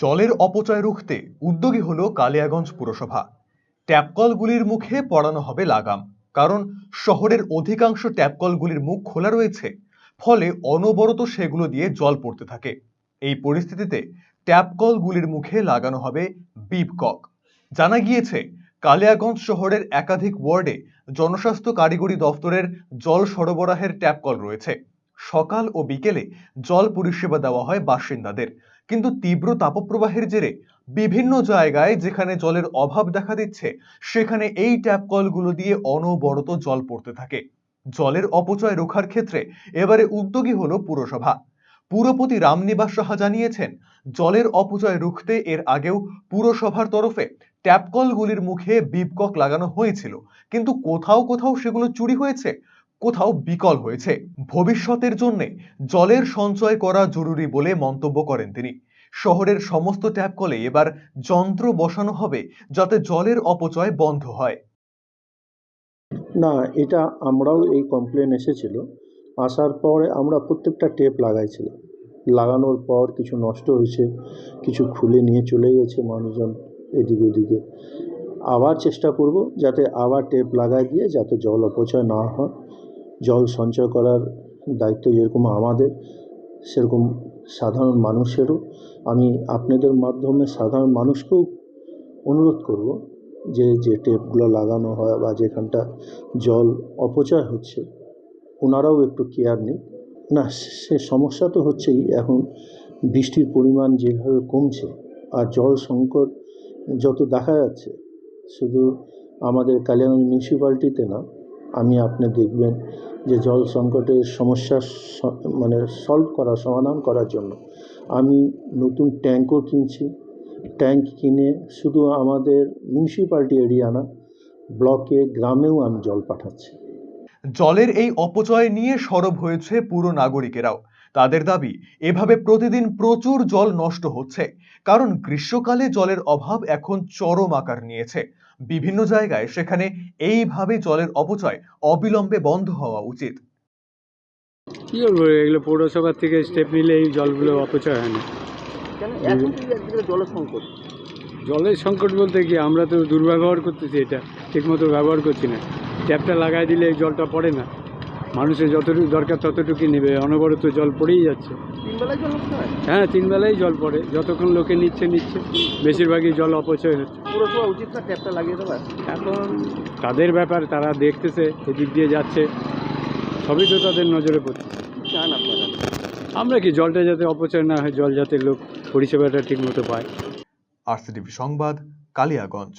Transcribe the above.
জলের অপচয় রুখতে উদ্যোগী হল কালিয়াগঞ্জ পুরসভা। ট্যাপকলগুলির মুখে পড়ানো হবে লাগাম, কারণ শহরের অধিকাংশ ট্যাপকলগুলির মুখ খোলা রয়েছে, ফলে অনবরত সেগুলো দিয়ে জল পড়তে থাকে। এই পরিস্থিতিতে ট্যাপকলগুলির মুখে লাগানো হবে বিপকক। জানা গিয়েছে, কালিয়াগঞ্জ শহরের একাধিক ওয়ার্ডে জনস্বাস্থ্য কারিগরি দফতরের জল সরবরাহের ট্যাপকল রয়েছে। সকাল ও বিকেলে জল পরিষেবা দেওয়া হয় বাসিন্দাদের। কিন্তু তীব্র তাপপ্রবাহের জেরে বিভিন্ন জায়গায় যেখানে জলের অভাব দেখা দিচ্ছে, সেখানে এই ট্যাপ কলগুলো দিয়ে অনবরত জল পড়তে থাকে। জলের অপচয় রোখার ক্ষেত্রে এবারে উদ্যোগী হলো পুরসভা। পুরপতি রামনিবাস সাহা জানিয়েছেন, জলের অপচয় রুখতে এর আগেও পুরসভার তরফে ট্যাপ কলগুলির মুখে বিপকক লাগানো হয়েছিল। কিন্তু কোথাও কোথাও সেগুলো চুরি হয়েছে। কোথাও বিকল হয়েছে। ভবিষ্যতের জন্য জলের সঞ্চয় করা জরুরি বলে মন্তব্য করেন তিনি। শহরের সমস্ত ট্যাপ কলে এবার যন্ত্র বসানো হবে যাতে জলের অপচয় বন্ধ হয়। না, এটা আমরাও এই কমপ্লেন এসেছিল। আসার পরে আমরা প্রত্যেকটা টেপ লাগাইছিলাম। লাগানোর পর কিছু নষ্ট হয়েছে, কিছু খুলে নিয়ে চলে গেছে মানুষজন এদিকে ওদিকে। আবার চেষ্টা করব যাতে আবার টেপ লাগাই দিয়ে যাতে জল অপচয় না হয়। জল সঞ্চয় করার দায়িত্ব যেরকম আমাদের, সেরকম সাধারণ মানুষেরও। আমি আপনাদের মাধ্যমে সাধারণ মানুষকেও অনুরোধ করব যে যে টেপগুলো লাগানো হয় বা যেখানটা জল অপচয় হচ্ছে, ওনারাও একটু কেয়ার নিক। না, সে সমস্যা তো হচ্ছেই, এখন বৃষ্টির পরিমাণ যেভাবে কমছে আর জল সংকট যত দেখা যাচ্ছে, শুধু আমাদের কালিয়াগঞ্জ মিউনিসিপ্যালিটিতে না আমি আপনি দেখবেন যে জল সংকটের সমস্যা মানে সলভ করা, সমাধান করার জন্য আমি নতুন ট্যাঙ্কও কিনছি। ট্যাঙ্ক কিনে শুধু আমাদের মিউনিসিপ্যালিটি এরিয়া না ব্লকে গ্রামেও আমি জল পাঠাচ্ছি। জলের এই অপচয় নিয়ে সরব হয়েছে পুরো নাগরিকেরাও। তাদের দাবি এভাবে প্রতিদিন প্রচুর জল নষ্ট হচ্ছে। কারণ গ্রীষ্মকালে জলের অভাব এখন চরম আকার নিয়েছে। বিভিন্ন জায়গায় সেখানে এইভাবে জলের অপচয় অবিলম্বে বন্ধ হওয়া উচিত। কী করব এগুলো পৌরসভার থেকে স্টেপ নিলে এই জলগুলো অপচয় হয় না। কেন এখন তো একদিকে জল সংকট? জলের সংকট বলতে কি আমরা তো দুর্ব্যবহার করতেছি এটা ঠিকমতো ব্যবহার করছি না। ট্যাপটা লাগাই দিলে এই জলটা পড়ে না। মানুষের যতটুকু দরকার ততটুকুই নেবে অনবরত জল পড়েই যাচ্ছে। হয় তিন বেলাই জল পড়ে যতক্ষণ লোকে নিচ্ছে নিচ্ছে। বেশিরভাগই জল অপচয় হচ্ছে। এখন তাদের ব্যাপার তারা দেখতেছে এদিক দিয়ে যাচ্ছে। সবই তো তাদের নজরে পড়ছে। কি চান আপনারা। আমরা কি জলটা যাতে অপচয় না হয় জল যাতে লোক পরিষেবাটা ঠিকমতো পায়? আরসিটিভি সংবাদ কালিয়াগঞ্জ।